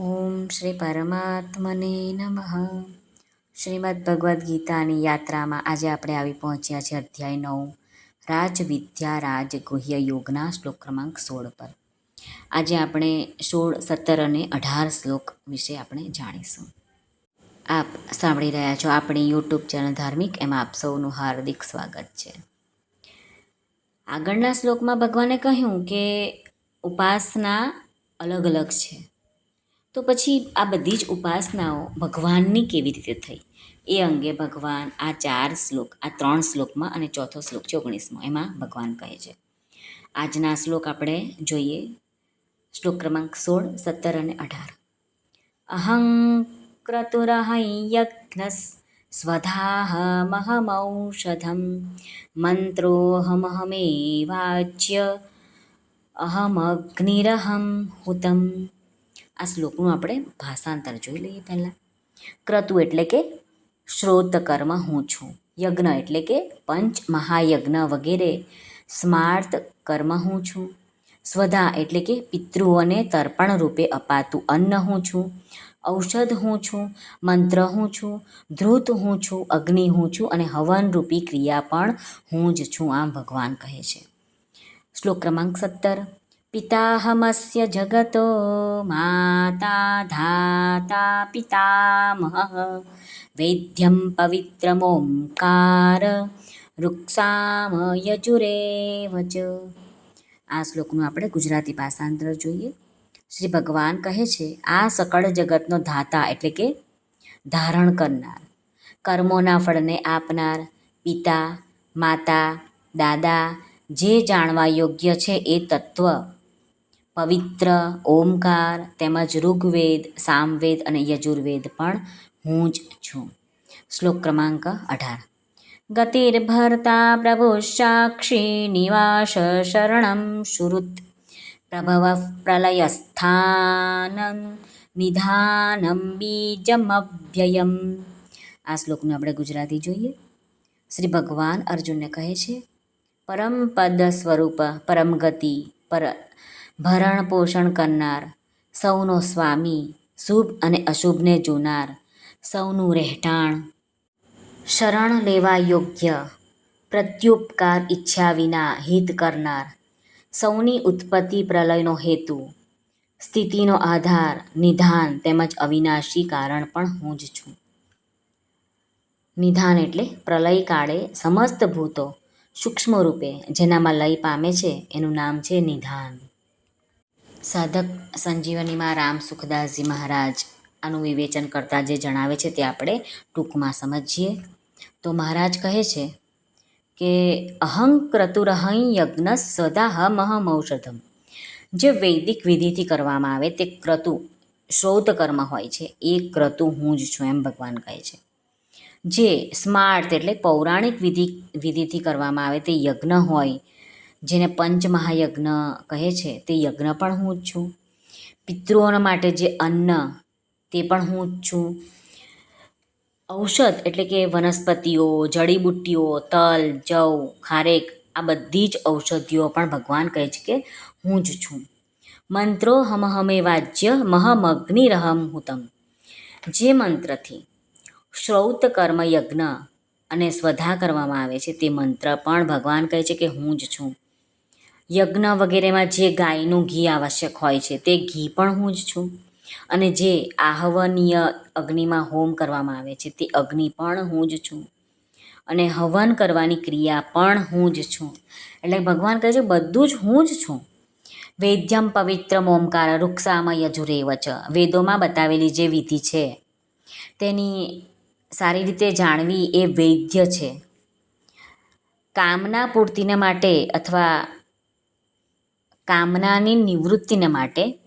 ઓમ શ્રી પરમાત્મને નમઃ શ્રીમદ ભગવદ્ ગીતાની યાત્રામાં આજે આપણે આવી પહોંચ્યા છે અધ્યાય નવ, રાજ વિદ્યા રાજ ગુહ્ય યોગના શ્લોક ક્રમાંક સોળ પર. આજે આપણે સોળ, સત્તર અને અઢાર શ્લોક વિશે આપણે જાણીશું. આપ સાંભળી રહ્યા છો આપણી યુટ્યુબ ચેનલ ધાર્મિક, એમાં આપ સૌનું હાર્દિક સ્વાગત છે. આગળના શ્લોકમાં ભગવાને કહ્યું કે ઉપાસના અલગ અલગ છે. તો પછી આ બધી જ ઉપાસનાઓ ભગવાનની કેવી રીતે થઈ? એ અંગે ભગવાન આ ચાર શ્લોક, આ ત્રણ શ્લોકમાં અને ચોથો શ્લોક છે ઓગણીસમો એમાં ભગવાન કહે છે. આજના શ્લોક આપણે જોઈએ. શ્લોક ક્રમાંક સોળ, સત્તર અને અઢાર. અહં ક્રતુરહં યજ્ઞસ સ્વધાહમહમૌષધમ મંત્રોહમહમેવાચ્ય અહમગ્નિરહમ હુતમ આ શ્લોકનું આપણે ભાષાંતર જોઈ લઈએ પહેલાં. ક્રતુ એટલે કે શ્રોત કર્મ હું છું. યજ્ઞ એટલે કે પંચ મહાયજ્ઞ વગેરે. સ્માર્ત કર્મ હું છું. સ્વધા એટલે કે પિતૃઓને તર્પણ રૂપે અપાતું અન્ન હું છું. ઔષધ હું છું. મંત્ર હું છું. ધ્રુત હું છું. અગ્નિ હું છું અને હવન રૂપી ક્રિયા પણ હું જ છું, આમ ભગવાન કહે છે. શ્લોક ક્રમાંક સત્તર. પિતાહમસ્ય જગતો માતા ધાતા પિતામહ વૈદ્યમ પવિત્રમોંકાર વૃક્ષામ યજુરેવ ચ આ શ્લોકનું આપણે ગુજરાતી ભાષાંતર જોઈએ। શ્રી ભગવાન કહે છે, આ સકળ જગતનો ધાતા એટલે કે ધારણ કરનાર, કર્મોના ફળને આપનાર, પિતા, માતા, દાદા, જે જાણવા યોગ્ય છે એ તત્વ પવિત્ર, ઓમકાર, તેમજ ઋગ્વેદ, સામવેદ અને યજુર્વેદ પણ હું જ છું. શ્લોક ક્રમાંક અઢાર. ગતિર્ભર્તા પ્રભુ સાક્ષી નિવાસ શરણમ શુરુત પ્રભવ પ્રલયસ્થાન નિધાનમ બીજમભ્યયમ. આ શ્લોકનું આપણે ગુજરાતી જોઈએ. શ્રી ભગવાન અર્જુનને કહે છે, પરમ પદ સ્વરૂપ, પરમ ગતિ, પર ભરણ પોષણ કરનાર, સૌનો સ્વામી શુભ અને અશુભને જોનાર, સૌનું રહેઠાણ. શરણ લેવા યોગ્ય, પ્રત્યુપકાર ઈચ્છા વિના હિત કરનાર, સૌની ઉત્પત્તિ પ્રલયનો હેતુ, સ્થિતિનો આધાર, નિધાન તેમજ અવિનાશી કારણ પણ હું જ છું. નિધાન એટલે પ્રલય કાળે સમસ્ત ભૂતો સૂક્ષ્મ રૂપે જેનામાં લય પામે છે એનું નામ છે નિધાન. સાધક સંજીવનીમાં રામ સુખદાસજી મહારાજ આનું વિવેચન કરતાં જે જણાવે છે તે આપણે ટૂંકમાં સમજીએ. તો મહારાજ કહે છે કે, અહં ક્રતુરહં યજ્ઞ સદાહમહમ ઔષધમ. જે વૈદિક વિધિથી કરવામાં આવે તે ક્રતુ, શ્રોત કર્મ હોય છે. એ ક્રતુ હું જ છું એમ ભગવાન કહે છે. જે સ્માર્ટ એટલે પૌરાણિક વિધિ, વિધિથી કરવામાં આવે તે યજ્ઞ હોય જેને પંચમહાયજ્ઞ કહે છે, તે યજ્ઞ પણ હું જ છું. પિતૃઓના માટે જે અન્ન, તે પણ હું જ છું. ઔષધ એટલે કે વનસ્પતિઓ, જડીબુટ્ટીઓ, તલ, જવ, ખારેક, આ બધી જ ઔષધિઓ પણ ભગવાન કહે છે કે હું જ છું. મંત્રો હમ વાજ્ય વાજ્ય મહમગ્નિરહમ હુતમ. જે મંત્રથી શ્રૌત કર્મ યજ્ઞ અને સ્વધા કરવામાં આવે છે, તે મંત્ર પણ ભગવાન કહે છે કે હું જ છું. યજ્ઞ વગેરેમાં જે ગાયનું ઘી આવશ્યક હોય છે, તે ઘી પણ હું જ છું. અને જે આહવનીય અગ્નિમાં હોમ કરવામાં આવે છે, તે અગ્નિ પણ હું જ છું. અને હવન કરવાની ક્રિયા પણ હું જ છું. એટલે ભગવાન કહે છે, બધું જ હું જ છું. વૈદ્યમ પવિત્ર ઓમકાર વૃક્ષામાં યજુરેવચ. વેદોમાં બતાવેલી જે વિધિ છે, તેની સારી રીતે જાણવી એ વૈદ્ય છે. કામના પૂર્તિને માટે અથવા કામનાની નિવૃત્તિને માટે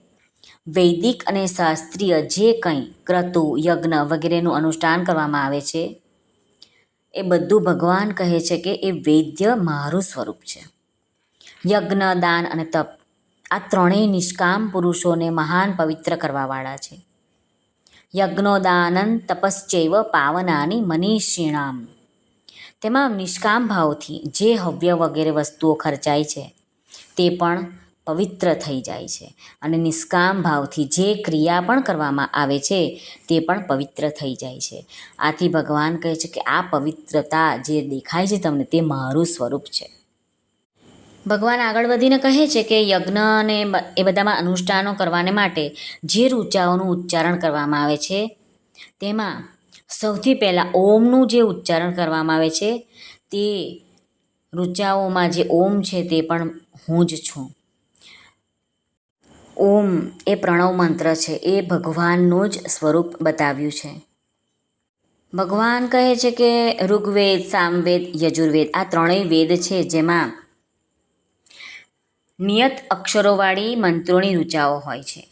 વૈદિક અને શાસ્ત્રીય જે કંઈ ક્રતુ, યજ્ઞ વગેરેનું અનુષ્ઠાન કરવામાં આવે છે, એ બધું ભગવાન કહે છે કે એ વૈદ્ય મારું સ્વરૂપ છે. યજ્ઞ, દાન અને તપ આ ત્રણેય નિષ્કામ પુરુષોને મહાન પવિત્ર કરવાવાળા છે. યજ્ઞો, દાનન, તપશ્ચૈવ, પાવનાની મનીષિણામ. તેમાં નિષ્કામ ભાવથી જે હવ્ય વગેરે વસ્તુઓ ખર્ચાય છે, તે પણ પવિત્ર થઈ જાય છે અને નિષ્કામ ભાવથી જે ક્રિયા પણ કરવામાં આવે છે તે પણ પવિત્ર થઈ જાય છે. આથી ભગવાન કહે છે કે આ પવિત્રતા જે દેખાય છે તમને તે મારું સ્વરૂપ છે. ભગવાન આગળ વધીને કહે છે કે યજ્ઞ અને એ બધામાં અનુષ્ઠાનો કરવાને માટે જે રૂચાઓનું ઉચ્ચારણ કરવામાં આવે છે, તેમાં સૌથી પહેલાં ઓમનું જે ઉચ્ચારણ કરવામાં આવે છે, તે રૂચાઓમાં જે ઓમ છે તે પણ હું જ છું. ઓમ એ પ્રણવ મંત્ર છે. એ ભગવાનનું જ સ્વરૂપ બતાવ્યું છે. ભગવાન કહે છે કે ઋગ્વેદ, સામવેદ, યજુર્વેદ આ ત્રણેય વેદ છે જેમાં નિયત અક્ષરોવાળી મંત્રોની રૂચાઓ હોય છે.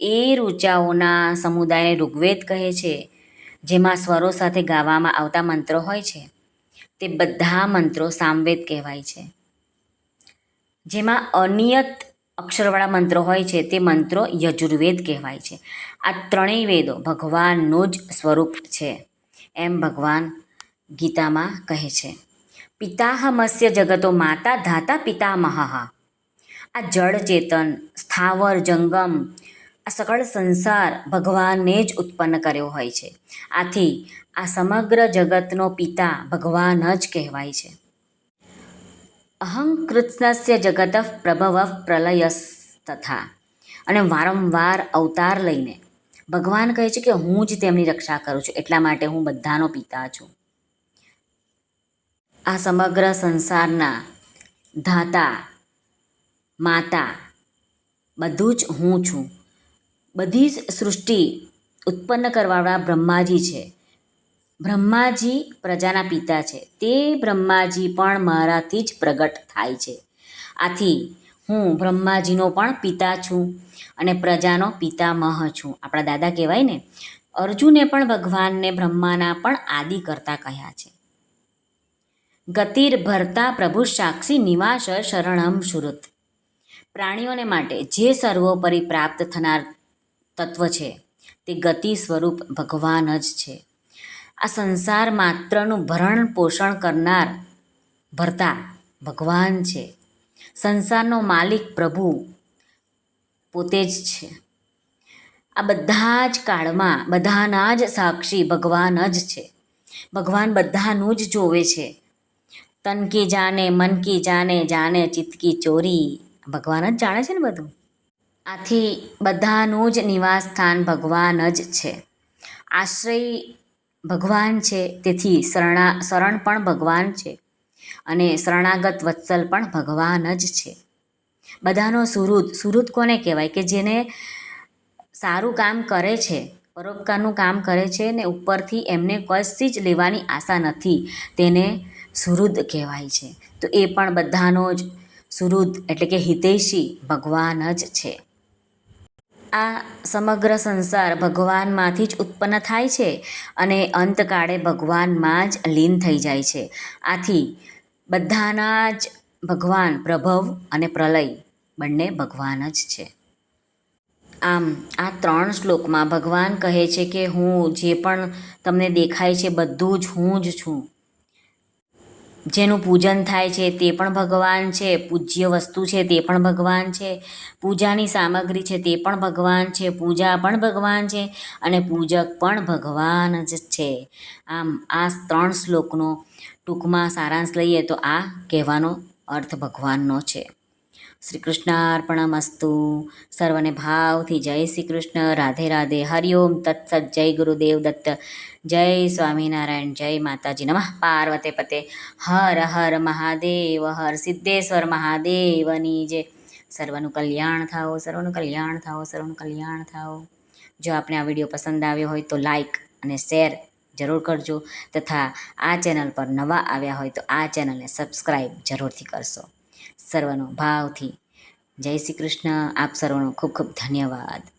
એ રૂચાઓના સમુદાયને ઋગ્વેદ કહે છે, જેમાં સ્વરો સાથે ગાવામાં આવતા મંત્રો હોય છે. તે બધા મંત્રો સામવેદ કહેવાય છે. જેમાં અનિયત અક્ષરવાળા મંત્રો હોય છે તે મંત્રો યજુર્વેદ કહેવાય છે. આ ત્રણેય વેદો ભગવાનનું જ સ્વરૂપ છે એમ ભગવાન ગીતામાં કહે છે. પિતાહમસ્ય જગતો માતા ધાતા પિતામહ. આ જળ ચેતન, સ્થાવર જંગમ, આ સકળ સંસાર ભગવાનને જ ઉત્પન્ન કર્યો હોય છે. આથી આ સમગ્ર જગતનો પિતા ભગવાન જ કહેવાય છે. અહં કૃત્સ્નસ્ય જગત પ્રભવ પ્રલયસ્તથા અને વારંવાર અવતાર લઈને. ભગવાન કહે છે કે હું જ તેમની રક્ષા કરું છું, એટલા માટે હું બધાનો પિતા છું. આ સમગ્ર સંસારના ધાતા, માતા બધું જ હું છું. બધી જ સૃષ્ટિ ઉત્પન્ન કરવાવાળા બ્રહ્માજી છે. બ્રહ્માજી પ્રજાના પિતા છે. તે બ્રહ્માજી પણ મારાથી જ પ્રગટ થાય છે. આથી હું બ્રહ્માજીનો પણ પિતા છું અને પ્રજાનો પિતામહ છું. આપણા દાદા કહેવાય ને, અર્જુને પણ ભગવાનને બ્રહ્માના પણ આદિ કરતા કહ્યા છે. ગતિર ભરતા પ્રભુ સાક્ષી નિવાસ શરણમ સુરત. પ્રાણીઓને માટે જે સર્વોપરી પ્રાપ્ત થનાર તત્વ છે, તે ગતિ સ્વરૂપ ભગવાન જ છે. આ સંસાર માત્રનું ભરણ પોષણ કરનાર ભરતા ભગવાન છે. સંસારનો માલિક પ્રભુ પોતે જ છે. આ બધા જ કાળમાં બધાના જ સાક્ષી ભગવાન જ છે. ભગવાન બધાનું જ જોવે છે. તન કી જાને, મન કી જાને જાને ચિતકી ચોરી. ભગવાન જ જાણે છે ને બધું? આથી બધાનું જ નિવાસ સ્થાન ભગવાન જ છે. આશ્રય ભગવાન છે, તેથી શરણા, શરણ પણ ભગવાન છે અને શરણાગત વત્સલ પણ ભગવાન જ છે. બધાનો સુહૃદ સુહૃદ કોને કહેવાય? કે જેને સારું કામ કરે છે, પરોપકારનું કામ કરે છે ને ઉપરથી એમને કશી જ લેવાની આશા નથી, તેને સુહૃદ કહેવાય છે. તો એ પણ બધાનો જ સુહૃદ એટલે કે હિતૈષી ભગવાન જ છે. આ સમગ્ર સંસાર ભગવાનમાંથી જ ઉત્પન્ન થાય છે અને અંતકાળે ભગવાનમાં જ લીન થઈ જાય છે. આથી બધાના જ ભગવાન પ્રભવ અને પ્રલય બંને ભગવાન જ છે. આમ આ ત્રણ શ્લોકમાં ભગવાન કહે છે કે હું જે પણ તમને દેખાય છે બધું જ હું જ છું. જેનું પૂજન થાય છે તે પણ ભગવાન છે, પૂજ્ય વસ્તુ છે તે પણ ભગવાન છે, પૂજાની સામગ્રી છે તે પણ ભગવાન છે, પૂજા પણ ભગવાન છે અને પૂજક પણ ભગવાન જ છે. આમ આ ત્રણ શ્લોકનો ટૂંકમાં સારાંશ લઈએ તો આ કહેવાનો અર્થ ભગવાનનો છે. શ્રી કૃષ્ણાર્પણમસ્તુ સર્વને ભાવથી જય શ્રી કૃષ્ણ રાધે. રાધે હરિઓમ તત્સત. જય ગુરુદેવ દત્ત. જય સ્વામિનારાયણ. જય માતાજી. નમઃ. પાર્વતે પતે. હર હર મહાદેવ. હર સિદ્ધેશ્વર મહાદેવની જે સર્વનું કલ્યાણ થાઓ. સર્વનું કલ્યાણ થાઓ. સર્વનું કલ્યાણ થાઓ. જો આપણે આ વીડિયો પસંદ આવ્યો હોય તો લાઈક અને શેર જરૂર કરજો. તથા આ ચેનલ પર નવા આવ્યા હોય તો આ ચેનલને સબસ્ક્રાઈબ જરૂરથી કરશો. સર્વનો ભાવથી. જય શ્રી કૃષ્ણ. આપ સર્વનો ખૂબ ખૂબ ધન્યવાદ.